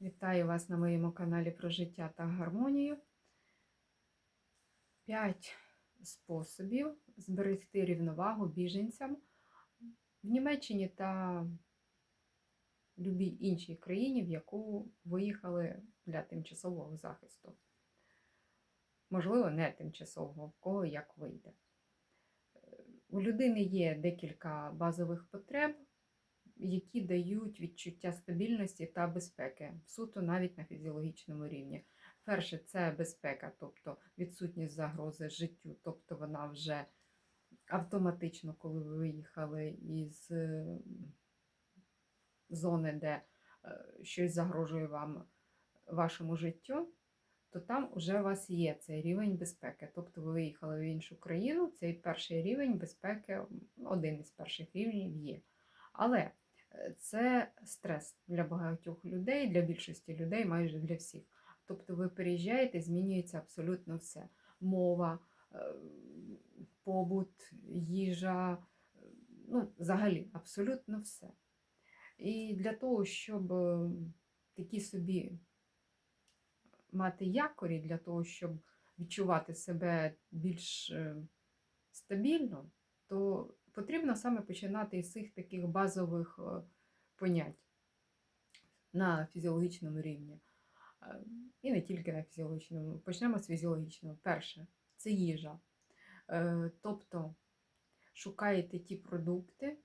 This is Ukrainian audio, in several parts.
Вітаю вас на моєму каналі про життя та гармонію. П'ять способів зберегти рівновагу біженцям в Німеччині та в будь-якій іншій країні, в яку виїхали для тимчасового захисту. Можливо, не тимчасового, в кого як вийде. У людини є декілька базових потреб, які дають відчуття стабільності та безпеки, суто навіть на фізіологічному рівні. Перше, це безпека, тобто відсутність загрози життю, тобто вона вже автоматично, коли ви виїхали із е, зони, де е, щось загрожує вам вашому життю, то там вже у вас є цей рівень безпеки. Тобто ви виїхали в іншу країну, цей перший рівень безпеки, один із перших рівнів є. Але це стрес для багатьох людей, для більшості людей, майже для всіх. Тобто ви переїжджаєте, змінюється абсолютно все. Мова, е, побут, їжа, е, ну, взагалі, абсолютно все. І для того, щоб е, такі собі мати якорі, для того, щоб відчувати себе більш стабільно, то потрібно саме починати із цих таких базових е, понять на фізіологічному рівні. Е, І не тільки на фізіологічному. Почнемо з фізіологічного. Перше це їжа. Е, Тобто шукаєте ті продукти,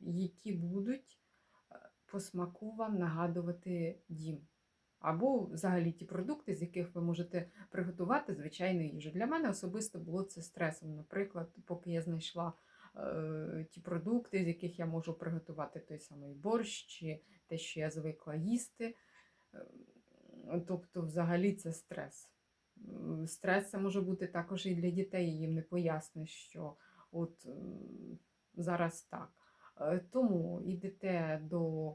які будуть по смаку вам нагадувати дім. Або взагалі ті продукти, з яких ви можете приготувати звичайну їжу. Для мене особисто було це стресом. Наприклад, поки я знайшла ті продукти, з яких я можу приготувати той самий борщ, чи те, що я звикла їсти. Е, Тобто, взагалі, це стрес. Стрес це може бути також і для дітей, їм не поясниш, що от зараз так. Е, Тому йдете до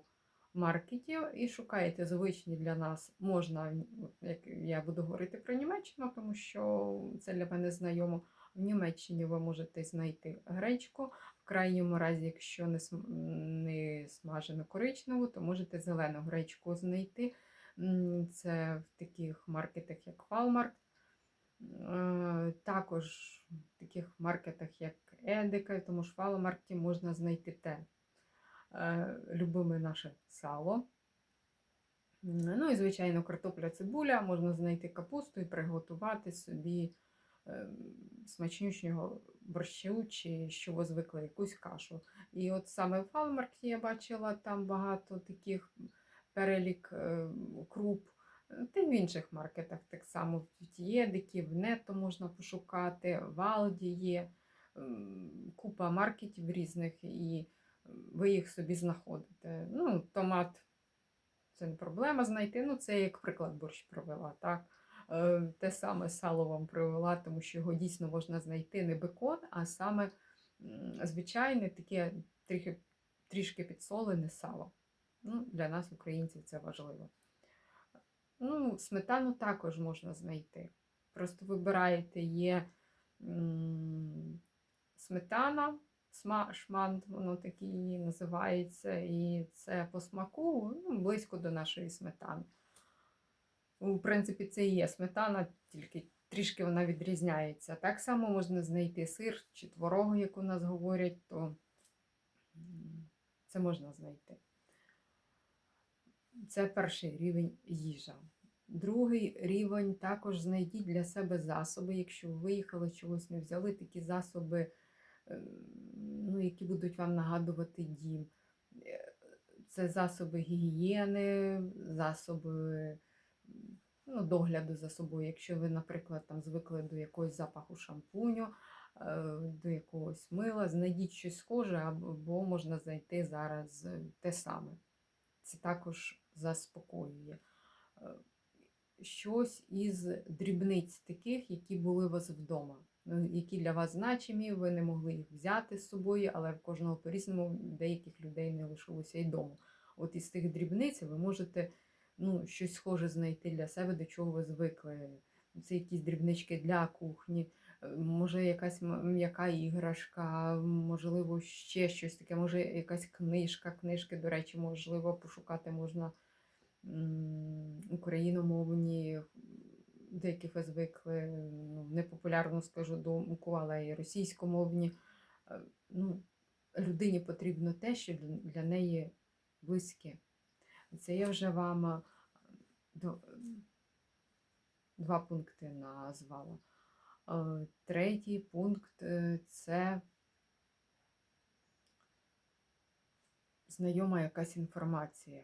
маркетів і шукаєте звичні для нас. Можна, як я буду говорити про Німеччину, тому що це для мене знайомо. В Німеччині ви можете знайти гречку. В крайньому разі, якщо не, не смажену коричневу, то можете зелену гречку знайти. Це в таких маркетах, як Walmart. Е, Також в таких маркетах, як Едека, тому ж в Walmart можна знайти те е, любиме наше сало. Ну і, звичайно, картопля цибуля, можна знайти капусту і приготувати собі смачнючого борщу, чи що ви звикли, якусь кашу. І от саме в Фалмаркті я бачила там багато таких перелік е, круп. Та й в інших маркетах так само в Тієдики, в Нето можна пошукати, в Алді є купа маркетів різних, і ви їх собі знаходите. Ну, томат це не проблема знайти. Ну, це як приклад борщ провела. так. Е, Те саме сало вам привела, тому що його дійсно можна знайти не бекон, а саме звичайне таке трішки, трішки підсолене сало. Ну, Для нас, українців, це важливо. Ну, сметану також можна знайти. Просто вибираєте, є сметана, шмант, воно так і називається, і це по смаку ну, близько до нашої сметани. У принципі, це і є сметана, тільки трішки вона відрізняється. Так само можна знайти сир чи творогу, як у нас говорять, то це можна знайти. Це перший рівень їжа. Другий рівень також знайдіть для себе засоби, якщо ви виїхали, чогось не взяли, такі засоби, е, ну, які будуть вам нагадувати дім. Е, Це засоби гігієни, засоби ну, догляду за собою. Якщо ви, наприклад, там звикли до якогось запаху шампуню, е, до якогось мила, знайдіть щось схоже, або можна знайти зараз е, те саме. Це також заспокоює. Е, Щось із дрібниць таких, які були у вас вдома, ну, які для вас значимі, ви не могли їх взяти з собою, але в кожного по-різному деяких людей не лишилося й дому. От із тих дрібниць ви можете ну, щось схоже знайти для себе, до чого ви звикли. Це якісь дрібнички для кухні, е, може якась м'яка іграшка, можливо, ще щось таке, може якась книжка. Книжки, до речі, можливо, пошукати можна україномовні, до яких ви звикли, ну, непопулярно скажу думку, але і російськомовні. Е, Ну, людині потрібно те, що для неї близьке. Це я вже вам е, два пункти назвала. Е, Третій пункт е, це знайома якась інформація.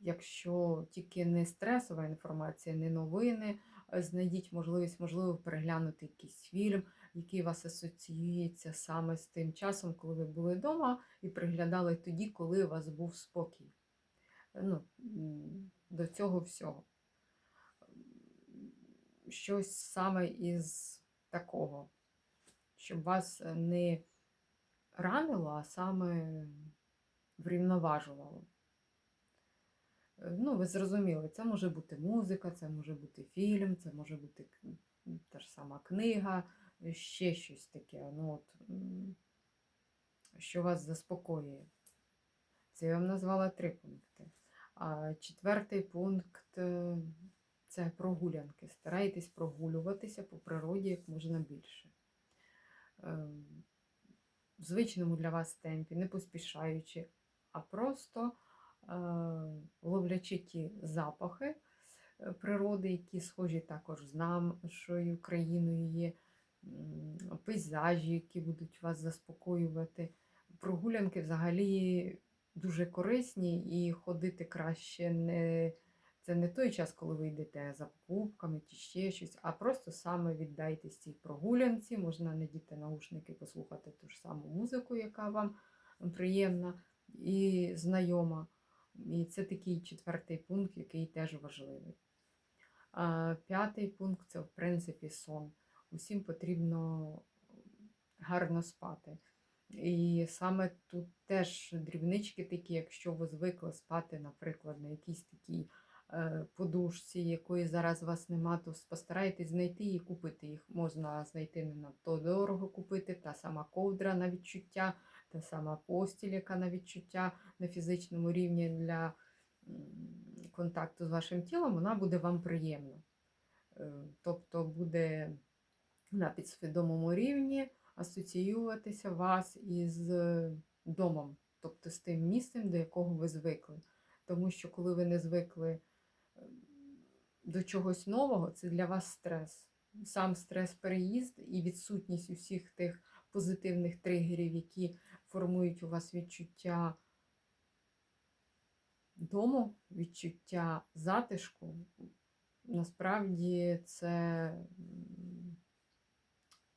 Якщо тільки не стресова інформація, не новини, знайдіть можливість, можливо, переглянути якийсь фільм, який вас асоціюється саме з тим часом, коли ви були вдома, і приглядали тоді, коли у вас був спокій. Ну, до цього всього. Щось саме із такого, щоб вас не ранило, а саме врівноважувало. Е, Ну, ви зрозуміли, це може бути музика, це може бути фільм, це може бути та ж сама книга, е, ще щось таке, ну, от, що вас заспокоює. Це я вам назвала три пункти. А четвертий пункт е, це прогулянки. Старайтесь прогулюватися по природі як можна більше. Е, В звичному для вас темпі, не поспішаючи, а просто е, ловлячи ті запахи природи, які схожі також з нашою країною є, пейзажі, які будуть вас заспокоювати. Прогулянки взагалі дуже корисні і ходити краще не. Це не той час, коли ви йдете за покупками чи ще щось, а просто саме віддайтесь цій прогулянці, можна надіти наушники, послухати ту ж саму музику, яка вам приємна і знайома. І це такий четвертий пункт, який теж важливий. П'ятий пункт це, в принципі, сон. Усім потрібно гарно спати. І саме тут теж дрібнички такі, якщо ви звикли спати, наприклад, на якійсь такій е, подушці, якої зараз у вас нема, то постарайтесь знайти і купити їх. Можна знайти не надто дорого купити, та сама ковдра на відчуття, та сама постіль, яка на відчуття на фізичному рівні для контакту з вашим тілом, вона буде вам приємна. Е, Тобто буде на підсвідомому рівні асоціюватися вас із е, домом, тобто з тим місцем, до якого ви звикли. Тому що коли ви не звикли е, до чогось нового, це для вас стрес. Сам стрес переїзд і відсутність усіх тих позитивних тригерів, які формують у вас відчуття дому, відчуття затишку. Насправді це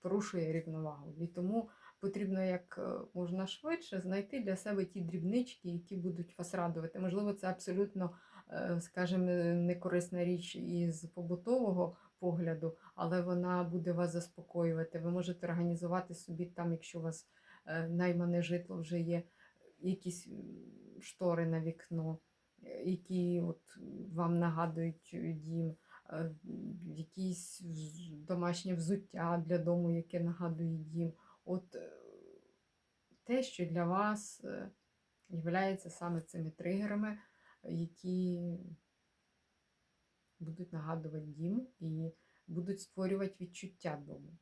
порушує рівновагу. І тому потрібно як е, можна швидше знайти для себе ті дрібнички, які будуть вас радувати. Можливо, це абсолютно, е, скажімо, некорисна річ із побутового погляду, але вона буде вас заспокоювати. Ви можете організувати собі там, якщо у вас е, наймане житло вже є, якісь штори на вікно, які от вам нагадують дім якісь домашнє взуття для дому, яке нагадує дім. От е, те, що для вас е, являється саме цими тригерами, які будуть нагадувати дім і будуть створювати відчуття дому.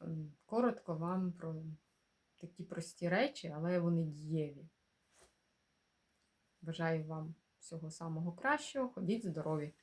Ем, Коротко вам про такі прості речі, але вони дієві. Бажаю вам всього самого кращого. Ходіть здорові!